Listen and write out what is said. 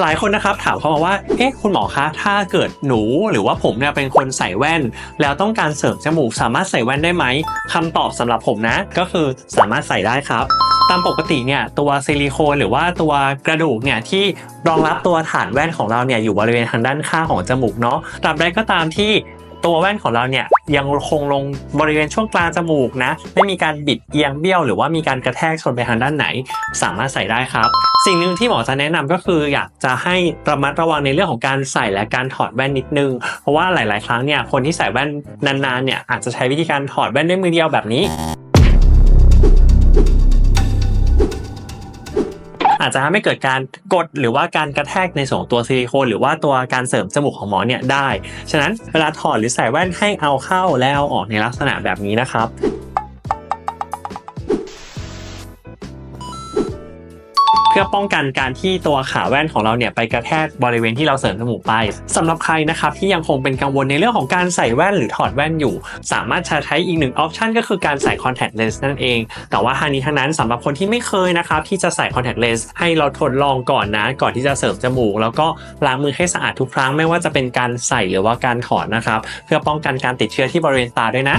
หลายคนนะครับถามเข้ามาว่า เอ๊ะคุณหมอคะ ถ้าเกิดหนูหรือว่าผมเนี่ยเป็นคนใส่แว่น แล้วต้องการเสริมจมูกสามารถใส่แว่นได้ไหมคำตอบสำหรับผมนะ ก็คือสามารถใส่ได้ครับตามปกติเนี่ยตัวซิลิโคนหรือว่าตัวกระดูกเนี่ยที่รองรับตัวฐานแว่นของเราเนี่ยอยู่บริเวณทางด้านข้างของจมูกเนาะตราบใดก็ตามที่ ตัวแว่นของเราเนี่ยยังคงลงบริเวณช่วงกลางจมูกนะ ไม่มีการบิดเอียงเบี้ยวหรือว่ามีการกระแทกชนไปทางด้านไหน สามารถใส่ได้ครับ สิ่งหนึ่งที่หมอจะแนะนำก็คืออยากจะให้ระมัดระวังในเรื่องของการใส่และการถอดแว่นนิดนึง เพราะว่าหลาย ๆ ครั้งเนี่ยคนที่ใส่แว่นนาน ๆ เนี่ยอาจจะใช้วิธีการถอดแว่นด้วยมือเดียวแบบนี้ อาจจะทำให้เกิดการกดหรือว่าการกระแทกในส่วนของตัวซิลิโคนหรือว่าตัวการเสริมจมูกของหมอเนี่ยได้ ฉะนั้นเวลาถอดหรือใส่แว่นให้เอาเข้าแล้วออกในลักษณะแบบนี้นะครับ เพื่อป้องกันการที่ตัวขาแว่นของเราเนี่ยไปกระแทกบริเวณที่เราเสริมจมูกไปสำหรับใครนะครับที่ยังคงเป็นกังวลในเรื่องของการใส่แว่นหรือถอดแว่นอยู่ สามารถใช้อีกหนึ่งออปชันก็คือการใส่คอนแทคเลนส์นั่นเอง แต่ว่าทางนี้ทั้งนั้นสำหรับคนที่ไม่เคยนะครับที่จะใส่คอนแทคเลนส์ให้เราทดลองก่อนนะก่อนที่จะเสริมจมูก แล้วก็ล้างมือให้สะอาดทุกครั้งไม่ว่าจะเป็นการใส่หรือว่าการถอดนะครับเพื่อป้องกันการติดเชื้อที่บริเวณตาด้วยนะ